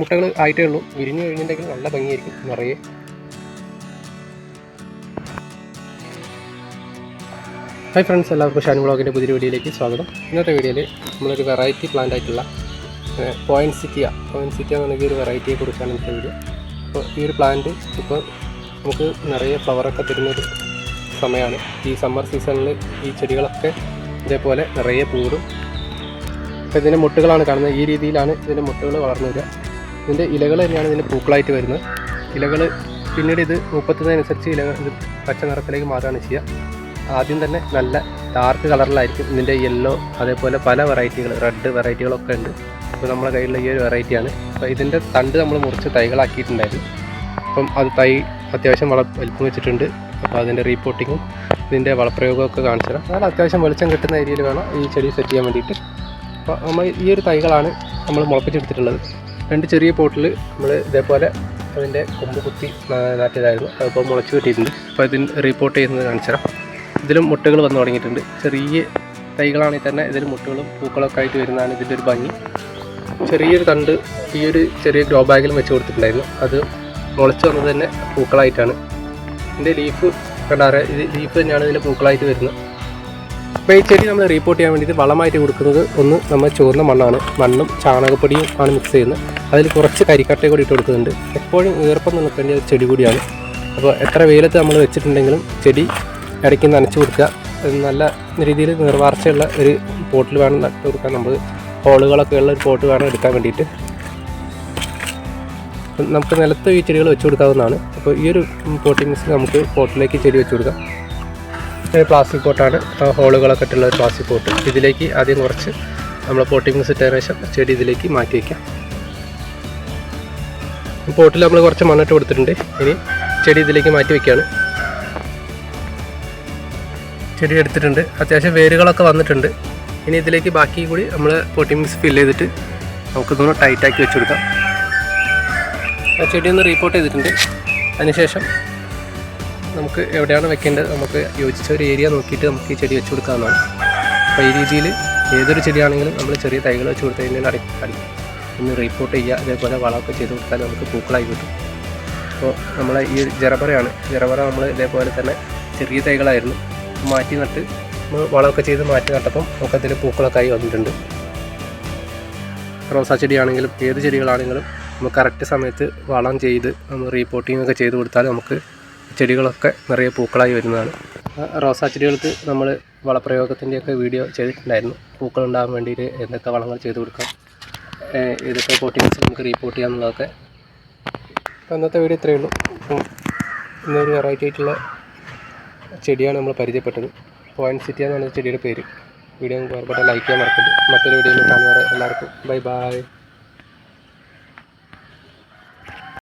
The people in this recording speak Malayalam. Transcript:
മുട്ടകൾ ആയിട്ടേ ഉള്ളൂ. വിരിഞ്ഞു കഴിഞ്ഞിട്ടുണ്ടെങ്കിൽ നല്ല ഭംഗിയായിരിക്കും നിറയെ. ഹായ് ഫ്രണ്ട്സ് എല്ലാവർക്കും ഷാൻ വ്ളോഗിന്റെ പുതിയ വീഡിയോയിലേക്ക് സ്വാഗതം. ഇന്നത്തെ വീഡിയോയിൽ നമ്മളൊരു വെറൈറ്റി പ്ലാന്റ് ആയിട്ടുള്ള പോയിന്റ് സിറ്റിയ പോയിന്റ് സിറ്റിയ എന്നുണ്ടെങ്കിൽ ഒരു വെറൈറ്റിയെ കുറിച്ചാണ് ഇന്നത്തെ വീഡിയോ അപ്പോൾ ഈ ഒരു പ്ലാന്റ് ഇപ്പോൾ നമുക്ക് നിറയെ ഫ്ലവറൊക്കെ തരുന്നൊരു സമയമാണ് ഈ സമ്മർ സീസണിൽ ഈ ചെടികളൊക്കെ ഇതേപോലെ നിറയെ പൂടും അപ്പോൾ ഇതിന്റെ മുട്ടുകളാണ് കാണുന്നത്. ഈ രീതിയിലാണ് ഇതിന്റെ മുട്ടുകൾ വളർന്നു വരിക. ഇതിന്റെ ഇലകൾ തന്നെയാണ് ഇതിന്റെ പൂക്കളായിട്ട് വരുന്നത്. ഇലകൾ പിന്നീട് ഇത് മുപ്പത്തുന്നതിനനുസരിച്ച് ഇലകൾ ഇത് പച്ച നിറത്തിലേക്ക് മാറുകയാണ് ചെയ്യുക. ആദ്യം തന്നെ നല്ല ഡാർക്ക് കളറിലായിരിക്കും ഇതിന്റെ യെല്ലോ അതേപോലെ പല വെറൈറ്റികൾ റെഡ് വെറൈറ്റികളൊക്കെ ഉണ്ട്. അപ്പോൾ നമ്മുടെ കയ്യിലുള്ള ഈ ഒരു വെറൈറ്റിയാണ് അപ്പോൾ ഇതിന്റെ തണ്ട് നമ്മൾ മുറിച്ച് തൈകളാക്കിയിട്ടുണ്ടായിരുന്നു. അപ്പം അത് തൈ അത്യാവശ്യം വള വലിപ്പം വെച്ചിട്ടുണ്ട്. അപ്പോൾ അതിന്റെ റീപോട്ടിങ്ങും ഇതിന്റെ വളപ്രയോഗമൊക്കെ കാണിച്ചു തരാം. എന്നാൽ അത്യാവശ്യം വെളിച്ചം കിട്ടുന്ന ഏരിയയിൽ വേണം ഈ ചെടി സെറ്റ് ചെയ്യാൻ വേണ്ടിയിട്ട്. അപ്പോൾ നമ്മൾ ഈ ഒരു തൈകളാണ് നമ്മൾ മുളപ്പിച്ചെടുത്തിട്ടുള്ളത്. രണ്ട് ചെറിയ പോട്ടിൽ നമ്മൾ ഇതേപോലെ അതിന്റെ കൊമ്പ് കുത്തി നാട്ടിയതായിരുന്നു അതിപ്പോൾ മുളച്ച് കിട്ടിയിട്ടുണ്ട്. അപ്പോൾ ഇതിന് റിപ്പോർട്ട് ചെയ്യുന്നത് കാണിച്ചു തരാം. ഇതിലും മുട്ടകൾ വന്നു തുടങ്ങിയിട്ടുണ്ട്. ചെറിയ തൈകളാണെങ്കിൽ തന്നെ ഇതിൽ മുട്ടകളും പൂക്കളൊക്കെ ആയിട്ട് വരുന്നതാണ് ഇതിന്റെ ഒരു ഭംഗി. ചെറിയൊരു തണ്ട് ഈ ഒരു ചെറിയ ഗ്രോ ബാഗിലും വെച്ച് കൊടുത്തിട്ടുണ്ടായിരുന്നു. അത് മുളച്ച് വന്നത് തന്നെ പൂക്കളായിട്ടാണ്. ഇതിന്റെ ലീഫ് കണ്ടാറ് ഇത് ലീഫ് തന്നെയാണ് ഇതിന്റെ പൂക്കളായിട്ട് വരുന്നത്. അപ്പോൾ ചെടി നമ്മൾ റീപ്പോർട്ട് ചെയ്യാൻ വേണ്ടിയിട്ട് വളമായിട്ട് കൊടുക്കുന്നത് ഒന്ന് നമ്മൾ ചോർന്ന മണ്ണാണ്. മണ്ണും ചാണകപ്പൊടിയും ആണ് മിക്സ് ചെയ്യുന്നത്. അതിൽ കുറച്ച് കരിക്കട്ടയും കൂടി ഇട്ട് കൊടുക്കുന്നുണ്ട്. എപ്പോഴും ഈർപ്പം നിൽക്കേണ്ട ഒരു ചെടി കൂടിയാണ്. അപ്പോൾ എത്ര വെയിലത്ത് നമ്മൾ വെച്ചിട്ടുണ്ടെങ്കിലും ചെടി ഇടയ്ക്ക് നനച്ച് കൊടുക്കുക. നല്ല രീതിയിൽ നിർവാർച്ചയുള്ള ഒരു പോട്ടിൽ വേണം നട്ട് കൊടുക്കാൻ. നമ്മൾ ഹോളുകളൊക്കെ ഉള്ള ഒരു പോട്ട് വേണം എടുക്കാൻ വേണ്ടിയിട്ട്. നമുക്ക് നിലത്ത് ഈ ചെടികൾ വെച്ച് കൊടുക്കാവുന്നതാണ്. അപ്പോൾ ഈ ഒരു പോട്ടിംഗ് മിക്സ് നമുക്ക് പോട്ടിലേക്ക് ചെടി വെച്ച് കൊടുക്കാം. പ്ലാസ്റ്റിക് പോട്ടാണ് ഹോളുകളൊക്കെ ഇട്ടുള്ള ഒരു പ്ലാസ്റ്റിക് പോട്ട് ഇതിലേക്ക് ആദ്യം കുറച്ച് നമ്മൾ മിക്സ് ഇട്ടതിന് ശേഷം ചെടി ഇതിലേക്ക് മാറ്റി വയ്ക്കാം പോട്ടിൽ നമ്മൾ കുറച്ച് മണ്ണിട്ട് കൊടുത്തിട്ടുണ്ട്. ഇനി ചെടി ഇതിലേക്ക് മാറ്റി വയ്ക്കുകയാണ് ചെടി എടുത്തിട്ടുണ്ട്. അത്യാവശ്യം വേരുകളൊക്കെ വന്നിട്ടുണ്ട്. ഇനി ഇതിലേക്ക് ബാക്കി കൂടി നമ്മൾ പോട്ടിംഗ് മിക്സ് ഫില്ല് ചെയ്തിട്ട് നമുക്കിതൊന്ന് ടൈറ്റാക്കി വെച്ച് കൊടുക്കാം ആ ചെടി ഒന്ന് റീപോർട്ട് ചെയ്തിട്ടുണ്ട്. അതിനുശേഷം നമുക്ക് എവിടെയാണ് വെക്കേണ്ടത്? നമുക്ക് യോജിച്ച ഒരു ഏരിയ നോക്കിയിട്ട് നമുക്ക് ഈ ചെടി വെച്ച് കൊടുക്കാവുന്നതാണ്. അപ്പോൾ ഈ രീതിയിൽ ഏതൊരു ചെടിയാണെങ്കിലും നമ്മൾ ചെറിയ തൈകൾ വെച്ച് കൊടുത്തു കഴിഞ്ഞാൽ അടി ഒന്ന് റീപ്പോർട്ട് ചെയ്യുക. അതേപോലെ വളമൊക്കെ ചെയ്ത് കൊടുത്താൽ നമുക്ക് പൂക്കളായി കിട്ടും. അപ്പോൾ നമ്മളെ ഈ ജറബറയാണ് ജറബറ നമ്മൾ ഇതേപോലെ തന്നെ ചെറിയ തൈകളായിരുന്നു. മാറ്റി നട്ട് നമ്മൾ വളമൊക്കെ ചെയ്ത് മാറ്റി നട്ടപ്പം നമുക്കതിൽ പൂക്കളൊക്കെ ആയി വന്നിട്ടുണ്ട്. റോസാ ചെടിയാണെങ്കിലും ഏത് ചെടികളാണെങ്കിലും നമുക്ക് കറക്റ്റ് സമയത്ത് വളം ചെയ്ത് നമ്മൾ റീപോർട്ടിംഗ് ഒക്കെ ചെയ്ത് കൊടുത്താൽ നമുക്ക് ചെടികളൊക്കെ നിറയെ പൂക്കളായി വരുന്നതാണ്. റോസാ ചെടികൾക്ക് നമ്മൾ വളപ്രയോഗത്തിന്റെയൊക്കെ വീഡിയോ ചെയ്തിട്ടുണ്ടായിരുന്നു. പൂക്കൾ ഉണ്ടാകാൻ വേണ്ടിയിട്ട് എന്തൊക്കെ വളങ്ങൾ ചെയ്ത് കൊടുക്കാം. ഇതൊക്കെ പോട്ടിങ്സ് നമുക്ക് റീപോർട്ട് ചെയ്യാമെന്നുള്ളതൊക്കെ അന്നത്തെ വീഡിയോ ഇത്രയേ ഉള്ളൂ. ഇന്നൊരു വെറൈറ്റി ആയിട്ടുള്ള ചെടിയാണ് നമ്മൾ പരിചയപ്പെട്ടത്. പോയിന്റ് സിറ്റി എന്നാണ് ചെടിയുടെ പേര്. വീഡിയോ നിങ്ങൾക്ക് ലൈക്ക് ചെയ്യാൻ മറക്കരുത്. മറ്റൊരു വീഡിയോയിൽ കാണുന്നവരെ എല്ലാവർക്കും ബൈ ബൈ